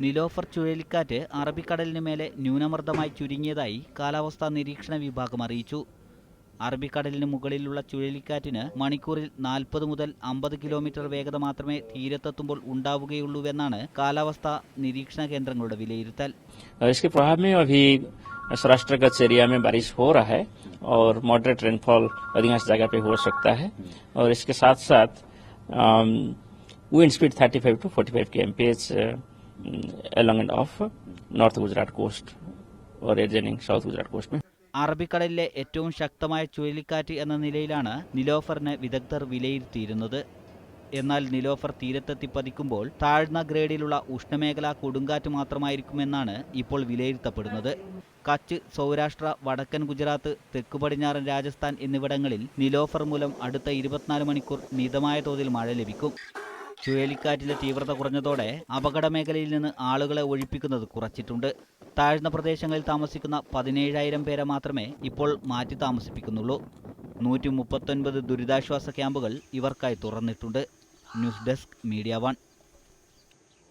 നിലോഫർ ചുഴലിക്കാറ്റ് അറബിക്കടലിന് മേലെ ന്യൂനമർദ്ദമായി ചുരുങ്ങിയതായി കാലാവസ്ഥാ നിരീക്ഷണ വിഭാഗം അറിയിച്ചു അറബിക്കടലിന് മുകളിലുള്ള ചുഴലിക്കാറ്റിന് മണിക്കൂറിൽ നാൽപ്പത് മുതൽ അമ്പത് കിലോമീറ്റർ വേഗത മാത്രമേ തീരത്തെത്തുമ്പോൾ ഉണ്ടാവുകയുള്ളൂവെന്നാണ് കാലാവസ്ഥാ നിരീക്ഷണ കേന്ദ്രങ്ങളുടെ വിലയിരുത്തൽ और इसके प्रभाव में अभी सौराष्ट्र कच्छ एरिया में बारिश हो रहा है और मॉडरेट रेनफॉल अधिकांश जगह पे हो सकता है और इसके साथ साथ विंड स्पीड 35 टू 45 के MPH Mm, along and off North Gujarat coast or adjoining South Gujarat coast. അറബിക്കടലിലെ ഏറ്റവും ശക്തമായ ചുഴലിക്കാറ്റ് എന്ന നിലയിലാണ് നിലോഫറിനെ വിദഗ്ധർ വിലയിരുത്തിയിരുന്നത്. എന്നാൽ നിലോഫർ തീരത്തെത്തി പതിക്കുമ്പോൾ താഴ്ന്ന ഗ്രേഡിലുള്ള ഉഷ്ണമേഖലാ കൊടുങ്കാറ്റ് മാത്രമായിരിക്കുമെന്നാണ് ഇപ്പോൾ വിലയിരുത്തപ്പെടുന്നത്. കച്ച് സൗരാഷ്ട്ര വടക്കൻ ഗുജറാത്ത് തെക്ക് പടിഞ്ഞാറൻ രാജസ്ഥാൻ എന്നിവിടങ്ങളിൽ നിലോഫർ മൂലം അടുത്ത ഇരുപത്തിനാല് മണിക്കൂർ മിതമായ തോതിൽ മഴ ലഭിക്കും. ചുഴലിക്കാറ്റിന്റെ തീവ്രത കുറഞ്ഞതോടെ അപകട മേഖലയിൽ നിന്ന് ആളുകളെ ഒഴിപ്പിക്കുന്നത് കുറച്ചിട്ടുണ്ട്. താഴ്ന്ന പ്രദേശങ്ങളിൽ താമസിക്കുന്ന പതിനേഴായിരം പേരെ മാത്രമേ ഇപ്പോൾ മാറ്റി താമസിപ്പിക്കുന്നുള്ളൂ. നൂറ്റി മുപ്പത്തൊൻപത് ദുരിതാശ്വാസ ക്യാമ്പുകൾ ഇവർക്കായി തുറന്നിട്ടുണ്ട്. News desk media one.